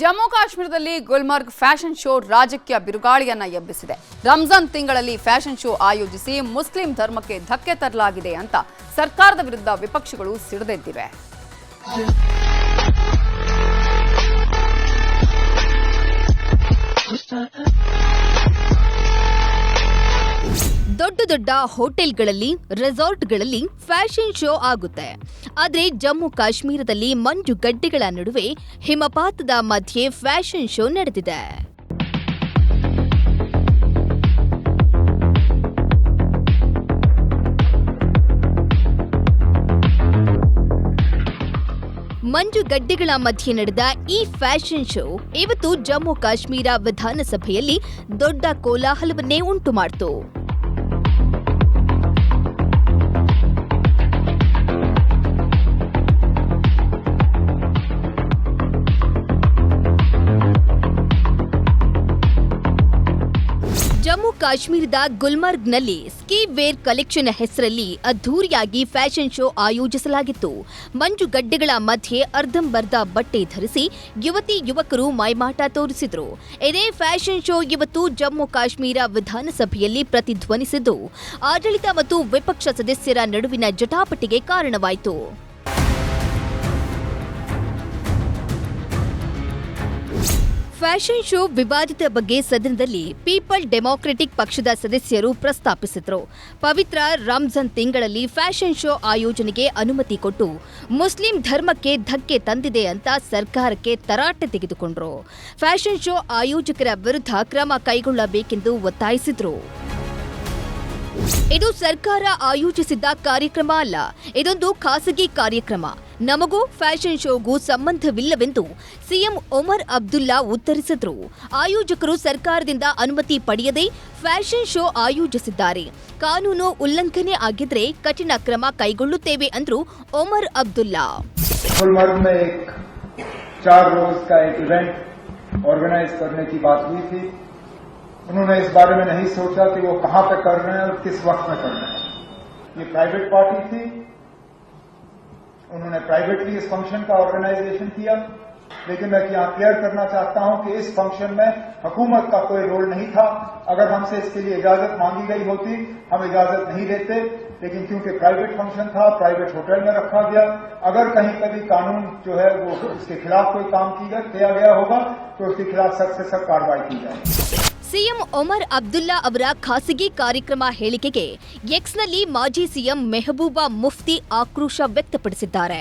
ಜಮ್ಮು ಕಾಶ್ಮೀರದಲ್ಲಿ ಗುಲ್ಮರ್ಗ್ fashion show ರಾಜಕೀಯ ಬಿರುಗಾಳಿಯನ್ನ ಎಬ್ಬಿಸಿದೆ. ರಂಜಾನ್ ತಿಂಗಳಲ್ಲಿ ಫ್ಯಾಷನ್ ಶೋ ಆಯೋಜಿಸಿ ಮುಸ್ಲಿಂ ಧರ್ಮಕ್ಕೆ ಧಕ್ಕೆ ತರಲಾಗಿದೆ ಅಂತ ಸರ್ಕಾರದ ವಿರುದ್ಧ ವಿಪಕ್ಷಗಳು ಸಿಡಿದೆದ್ದಿವೆ. ದೊಡ್ಡ ದೊಡ್ಡ ಹೋಟೆಲ್ಗಳಲ್ಲಿ, ರೆಸಾರ್ಟ್ಗಳಲ್ಲಿ ಫ್ಯಾಷನ್ ಶೋ ಆಗುತ್ತೆ. ಆದರೆ ಜಮ್ಮು ಕಾಶ್ಮೀರದಲ್ಲಿ ಮಂಜು ಗಡ್ಡೆಗಳ ನಡುವೆ ಹಿಮಪಾತದ ಮಧ್ಯೆ ಫ್ಯಾಷನ್ ಶೋ ನಡೆದಿದೆ. ಮಂಜು ಗಡ್ಡೆಗಳ ಮಧ್ಯೆ ನಡೆದ ಈ ಫ್ಯಾಷನ್ ಶೋ ಇವತ್ತು ಜಮ್ಮು ಕಾಶ್ಮೀರ ವಿಧಾನಸಭೆಯಲ್ಲಿ ದೊಡ್ಡ ಕೋಲಾಹಲವನ್ನೇ ಉಂಟು ಮಾಡಿತು ಜಮ್ಮು ಕಾಶ್ಮೀರದ ಗುಲ್ಮರ್ಗ್ನಲ್ಲಿ ಸ್ಕೀ ವೇರ್ ಕಲೆಕ್ಷನ್ ಹೆಸರಲ್ಲಿ ಅದ್ಧೂರಿಯಾಗಿ ಫ್ಯಾಷನ್ ಶೋ ಆಯೋಜಿಸಲಾಗಿತ್ತು. ಮಂಜುಗಡ್ಡೆಗಳ ಮಧ್ಯೆ ಅರ್ಧಂಬರ್ಧ ಬಟ್ಟೆ ಧರಿಸಿ ಯುವತಿ, ಯುವಕರು ಮೈಮಾಟ ತೋರಿಸಿದರು. ಇದೇ ಫ್ಯಾಷನ್ ಶೋ ಇವತ್ತು ಜಮ್ಮು ಕಾಶ್ಮೀರ ವಿಧಾನಸಭೆಯಲ್ಲಿ ಪ್ರತಿಧ್ವನಿಸಿದ್ದು. ಆಡಳಿತ ಮತ್ತು ವಿಪಕ್ಷ ಸದಸ್ಯರ ನಡುವಿನ ಜಟಾಪಟಿಗೆ ಕಾರಣವಾಯಿತು. ಫ್ಯಾಷನ್ ಶೋ ವಿವಾದಿತ ಬಗ್ಗೆ ಸದನದಲ್ಲಿ ಪೀಪಲ್ ಡೆಮಾಕ್ರೆಟಿಕ್ ಪಕ್ಷದ ಸದಸ್ಯರು ಪ್ರಸ್ತಾಪಿಸಿದರು. ಪವಿತ್ರ ರಂಜಾನ್ ತಿಂಗಳಲ್ಲಿ ಫ್ಯಾಷನ್ ಶೋ ಆಯೋಜನೆಗೆ ಅನುಮತಿ ಕೊಟ್ಟು ಮುಸ್ಲಿಂ ಧರ್ಮಕ್ಕೆ ಧಕ್ಕೆ ತಂದಿದೆ ಅಂತ ಸರ್ಕಾರಕ್ಕೆ ತರಾಟೆ ತೆಗೆದುಕೊಂಡ್ರು. ಫ್ಯಾಷನ್ ಶೋ ಆಯೋಜಕರ ವಿರುದ್ಧ ಕ್ರಮ ಕೈಗೊಳ್ಳಬೇಕೆಂದು ಒತ್ತಾಯಿಸಿದ್ರು. ಇದು ಸರ್ಕಾರ ಆಯೋಜಿಸಿದ್ದ ಕಾರ್ಯಕ್ರಮ ಅಲ್ಲ, ಇದೊಂದು ಖಾಸಗಿ ಕಾರ್ಯಕ್ರಮ. ನಮಗೂ ಫ್ಯಾಷನ್ ಶೋಗೂ ಸಂಬಂಧವಿಲ್ಲವೆಂದು ಸಿಎಂ ಒಮರ್ ಅಬ್ದುಲ್ಲಾ ಉತ್ತರಿಸಿದ್ರು ಆಯೋಜಕರು ಸರ್ಕಾರದಿಂದ ಅನುಮತಿ ಪಡೆಯದೆ ಫ್ಯಾಷನ್ ಶೋ ಆಯೋಜಿಸಿದ್ದಾರೆ ಕಾನೂನು ಉಲ್ಲಂಘನೆ ಆಗಿದ್ರೆ ಕಠಿಣ ಕ್ರಮ ಕೈಗೊಳ್ಳುತ್ತೇವೆ ಅಂದ್ರು ಒಮರ್ ಅಬ್ದುಲ್ಲಾ गुलमर्ग में एक चार रोज का एक इवेंट ऑर्गेनाइज करने की बात हुई थी उन्होंने इस बारे में नहीं सोचा कि वो कहां पे कर रहे हैं और किस वक्त में कर रहे हैं ये प्राइवेट पार्टी थी उन्होंने प्राइवेटली इस फ़ंक्शन का ऑर्गेनाइजेशन किया। लेकिन मैं यहाँ क्लियर करना चाहता हूँ कि इस फ़ंक्शन में हुकूमत का कोई रोल नहीं था। अगर हमसे इसके लिए इजाज़त मांगी गई होती, हम इजाज़त नहीं देते लेकिन क्योंकि प्राइवेट फ़ंक्शन था प्राइवेट होटल में रखा गया। अगर कहीं कभी कानून जो है, वो उसके खिलाफ कोई काम किया गया होगा तो उसके खिलाफ सख्त से सख्त कार्रवाई की जाएगी। ಸಿಎಂ ಒಮರ್ ಅಬ್ದುಲ್ಲಾ ಅವರ ಖಾಸಗಿ ಕಾರ್ಯಕ್ರಮ ಹೇಳಿಕೆಗೆ ಎಕ್ಸ್ನಲ್ಲಿ ಮಾಜಿ ಸಿಎಂ ಮೆಹಬೂಬಾ ಮುಫ್ತಿ ಆಕ್ರೋಶ ವ್ಯಕ್ತಪಡಿಸಿದ್ದಾರೆ.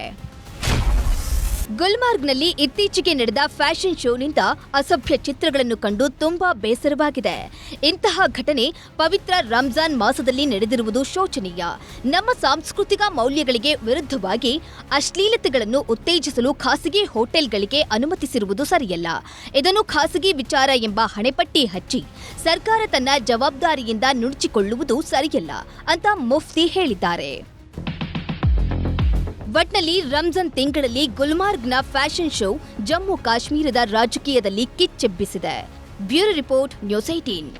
ಗುಲ್ಮಾರ್ಗ್ನಲ್ಲಿ ಇತ್ತೀಚೆಗೆ ನಡೆದ ಫ್ಯಾಷನ್ ಶೋನಿಂದ ಅಸಭ್ಯ ಚಿತ್ರಗಳನ್ನು ಕಂಡು ತುಂಬಾ ಬೇಸರವಾಗಿದೆ. ಇಂತಹ ಘಟನೆ ಪವಿತ್ರ ರಂಜಾನ್ ಮಾಸದಲ್ಲಿ ನಡೆದಿರುವುದು ಶೋಚನೀಯ. ನಮ್ಮ ಸಾಂಸ್ಕೃತಿಕ ಮೌಲ್ಯಗಳಿಗೆ ವಿರುದ್ಧವಾಗಿ ಅಶ್ಲೀಲತೆಗಳನ್ನು ಉತ್ತೇಜಿಸಲು ಖಾಸಗಿ ಹೋಟೆಲ್ಗಳಿಗೆ ಅನುಮತಿಸಿರುವುದು ಸರಿಯಲ್ಲ. ಇದನ್ನು ಖಾಸಗಿ ವಿಚಾರ ಎಂಬ ಹಣೆಪಟ್ಟಿ ಹಚ್ಚಿ ಸರ್ಕಾರ ತನ್ನ ಜವಾಬ್ದಾರಿಯಿಂದ ನುಣುಚಿಕೊಳ್ಳುವುದು ಸರಿಯಲ್ಲ ಅಂತ ಮುಫ್ತಿ ಹೇಳಿದ್ದಾರೆ. ಒಟ್ನಲ್ಲಿ ರಂಜಾನ್ ತಿಂಗಳಲ್ಲಿ ಗುಲ್ಮಾರ್ಗ್ನ ಫ್ಯಾಷನ್ ಶೋ ಜಮ್ಮು ಕಾಶ್ಮೀರದ ರಾಜಕೀಯದಲ್ಲಿ ಕಿಚ್ಚೆಬ್ಬಿಸಿದೆ. Bureau report news eighteen